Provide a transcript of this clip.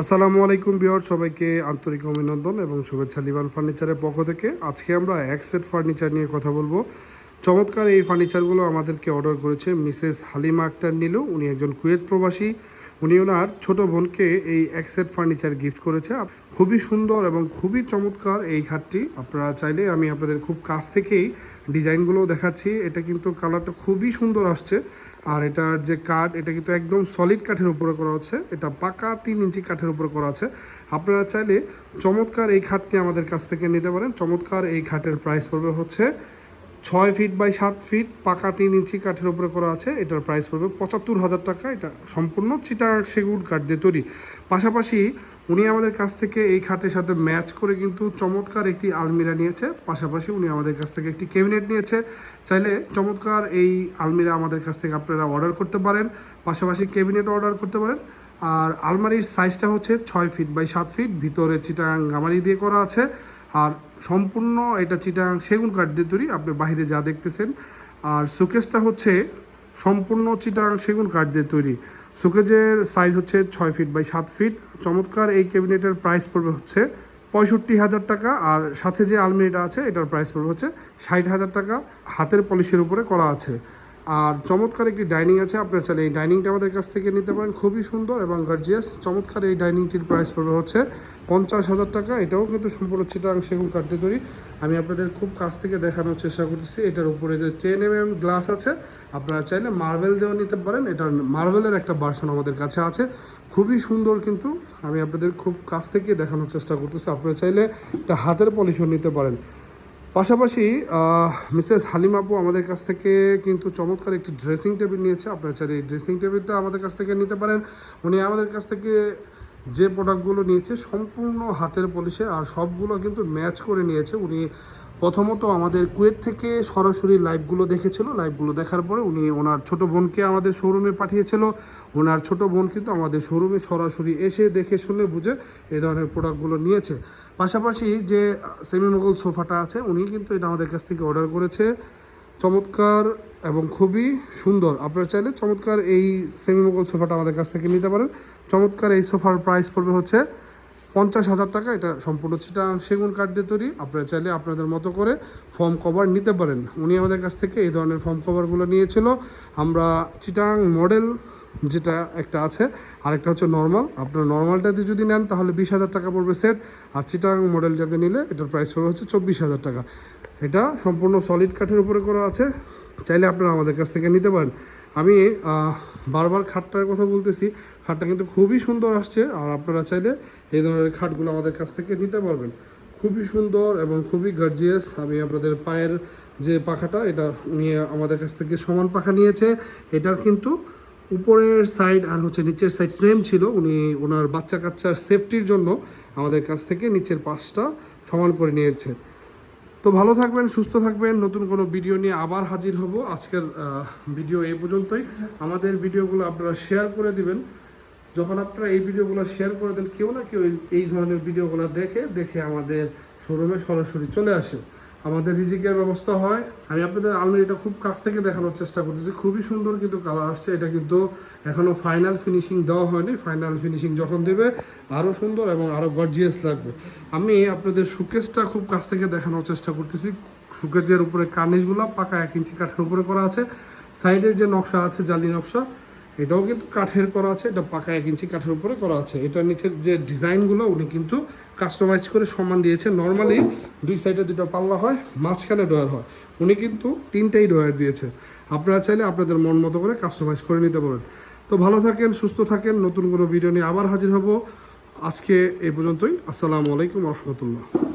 আসসালামু আলাইকুম বিহার সবাইকে আন্তরিক অভিনন্দন এবং শুভেচ্ছা লিবান ফার্নিচারের পক্ষ থেকে। আজকে আমরা এক সেট ফার্নিচার নিয়ে কথা বলব। চমৎকার এই ফার্নিচারগুলো আমাদেরকে অর্ডার করেছে মিসেস হালিমা আক্তার নীলু। উনি একজন কুয়েত প্রবাসী। উনি ওনার ছোট বোনকে এই এক সেট ফার্নিচার গিফট করেছে। খুবই সুন্দর এবং খুবই চমৎকার এই খাটটি। আপনারা চাইলে আমি আপনাদের খুব কাছ থেকেই ডিজাইনগুলো দেখাচ্ছি। এটা কিন্তু কালারটা খুবই সুন্দর আসছে। আর এটার যে কাঠ, এটা কিন্তু একদম সলিড কাঠের উপরে করা হচ্ছে এটা পাকা তিন ইঞ্চি কাঠের উপরে করা আছে। আপনারা চাইলে চমৎকার এই খাটটি আমাদের কাছ থেকে নিতে পারেন। চমৎকার এই খাটের প্রাইস পড়বে হচ্ছে ছয় ফিট বাই সাত ফিট পাকা তিন ইঞ্চি কাঠের উপরে করা আছে। এটার প্রাইস পড়বে পঁচাত্তর হাজার টাকা। এটা সম্পূর্ণ চিটা সেগুন কাঠ দিয়ে তৈরি। পাশাপাশি উনি আমাদের কাছ থেকে এই খাটের সাথে ম্যাচ করে কিন্তু চমৎকার একটি আলমিরা নিয়েছে। পাশাপাশি উনি আমাদের কাছ থেকে একটি ক্যাবিনেট নিয়েছে। চাইলে চমৎকার এই আলমিরা আমাদের কাছ থেকে আপনারা অর্ডার করতে পারেন। পাশাপাশি ক্যাবিনেট অর্ডার করতে পারেন। আর আলমারির সাইজটা হচ্ছে ছয় ফিট বাই সাত ফিট ভিতরে চিটাং গামারি দিয়ে করা আছে। আর সম্পূর্ণ এটা চিটাং সেগুন কাঠ দিয়ে তৈরি, আপনি বাইরে যা দেখতেছেন। আর শোকেসটা হচ্ছে সম্পূর্ণ চিটাং সেগুন কাঠ দিয়ে তৈরি। শোকেজের সাইজ হচ্ছে ছয় ফিট বাই সাত ফিট চমৎকার এই ক্যাবিনেটের প্রাইস পড়বে হচ্ছে পঁয়ষট্টি হাজার টাকা আর সাথে যে আলমিরাটা আছে, এটার প্রাইস পড়বে হচ্ছে ষাট হাজার টাকা। হাতের পলিশের উপরে করা আছে। আর চমৎকার একটি ডাইনিং আছে, আপনার চাইলে এই ডাইনিংটা আমাদের কাছ থেকে নিতে পারেন। খুবই সুন্দর এবং গার্জিয়াস চমৎকার এই ডাইনিংটির প্রাইস পড়বে হচ্ছে পঞ্চাশ হাজার টাকা। এটাও কিন্তু সম্পূর্ণ চিটাং সেগুন কাটতে তৈরি। আমি আপনাদের খুব কাছ থেকে দেখানোর চেষ্টা করতেছি। এটার উপরে যে চেন এম এম গ্লাস আছে, আপনারা চাইলে মার্বেল দিয়েও নিতে পারেন। এটার মার্বেলের একটা ভার্সন আমাদের কাছে আছে। খুবই সুন্দর কিন্তু। আমি আপনাদের খুব কাছ থেকে দেখানোর চেষ্টা করতেছি। আপনারা চাইলে এটা হাতের পলিশও নিতে পারেন। পাশাপাশি মিসেস হালিম আপু আমাদের কাছ থেকে কিন্তু চমৎকার একটি ড্রেসিং টেবিল নিয়েছে। আপনারা চাইলে এই ড্রেসিং টেবিলটা আমাদের কাছ থেকে নিতে পারেন। উনি আমাদের কাছ থেকে যে প্রোডাক্টগুলো নিয়েছে, সম্পূর্ণ হাতের পলিশে আর সবগুলো কিন্তু ম্যাচ করে নিয়েছে। উনি প্রথমত আমাদের কুয়েত থেকে সরাসরি লাইভগুলো দেখেছিল, লাইভগুলো দেখার পরে উনি ওনার ছোট বোনকে আমাদের শোরুমে পাঠিয়েছিল। ওনার ছোট বোন কিন্তু আমাদের শোরুমে সরাসরি এসে দেখে, শুনে, বুঝে এই ধরনের প্রোডাক্টগুলো নিয়েছে। পাশাপাশি যে সেমি মোগল সোফাটা আছে, উনি কিন্তু এটা আমাদের কাছ থেকে অর্ডার করেছে। চমৎকার এবং খুবই সুন্দর। আপনারা চাইলে চমৎকার এই সেমি মোগল সোফাটা আমাদের কাছ থেকে নিতে পারেন। চমৎকার এই সোফার প্রাইস পড়বে হচ্ছে পঞ্চাশ হাজার টাকা, এটা সম্পূর্ণ চিটাং সেগুন কাঠ দিয়ে তৈরি। আপনারা চাইলে আপনাদের মতো করে ফর্ম কভার নিতে পারেন। উনি আমাদের কাছ থেকে এই ধরনের ফর্ম কভারগুলো নিয়েছিল। আমরা চিটাং মডেল যেটা একটা আছে, আরেকটা হচ্ছে নর্মাল আপনার নর্মালটাতে যদি নেন, তাহলে বিশ হাজার টাকা পড়বে সেট আর চিটাং মডেলটাতে নিলে, এটার প্রাইস পড়বে হচ্ছে চব্বিশ হাজার টাকা। এটা সম্পূর্ণ সলিড কাঠের উপরে করা আছে। চাইলে আপনারা আমাদের কাছ থেকে নিতে পারেন। আমি বারবার খাটটার কথা বলতেছি। খাটটা কিন্তু খুবই সুন্দর আসছে, আর আপনারা চাইলে এই ধরনের খাটগুলো আমাদের কাছ থেকে নিতে পারবেন। খুবই সুন্দর এবং খুবই গার্জিয়াস আমি আপনাদের পায়ের যে পাখাটা, এটা উনি আমাদের কাছ থেকে সমান পাখা নিয়েছে। এটার কিন্তু উপরের সাইড আর হচ্ছে নিচের সাইড সেম ছিল। উনি ওনার বাচ্চা কাচ্চার সেফটির জন্য আমাদের কাছ থেকে নিচের পাশটা সমান করে নিয়েছে। তো ভালো থাকবেন, সুস্থ থাকবেন। নতুন কোনো ভিডিও নিয়ে আবার হাজির হব। আজকের ভিডিও এই পর্যন্তই। আমাদের ভিডিওগুলো আপনারা শেয়ার করে দিবেন। যখন আপনারা এই ভিডিওগুলো শেয়ার করে দেন, কেউ না কেউ এই- ধরনের ভিডিওগুলো দেখে দেখে আমাদের শোরুমে সরাসরি চলে আসে। আমাদের রিজিকের ব্যবস্থা হয়। আমি আপনাদের আলমারিটা খুব কাছ থেকে দেখানোর চেষ্টা করতেছি। খুবই সুন্দর কিন্তু কালার আসছে। এটা কিন্তু এখনও ফাইনাল ফিনিশিং দেওয়া হয়নি। ফাইনাল ফিনিশিং যখন দেবে আরও সুন্দর এবং আরও গর্জিয়াস লাগবে। আমি আপনাদের সুকেসটা খুব কাছ থেকে দেখানোর চেষ্টা করতেছি। সুকেজের উপরে কার্নিশগুলো পাকা এক ইঞ্চি কাঠের উপরে করা আছে। সাইডের যে নকশা আছে, জালি নকশা এটাও কিন্তু কাঠের করা আছে, এটা পাকা এক ইঞ্চি কাঠের উপরে করা আছে। এটার নিচের যে ডিজাইনগুলো, উনি কিন্তু কাস্টমাইজ করে সমান দিয়েছে নর্মালি দুই সাইডে দুটো পাল্লা হয়, মাঝখানে ডয়ার হয়। উনি কিন্তু তিনটেই ডয়ার দিয়েছে আপনারা চাইলে আপনাদের মন মতো করে কাস্টমাইজ করে নিতে পারেন। তো ভালো থাকেন, সুস্থ থাকেন। নতুন কোনো ভিডিও নিয়ে আবার হাজির হব। আজকে এই পর্যন্তই। আসসালামু আলাইকুম রহমতুল্লাহ।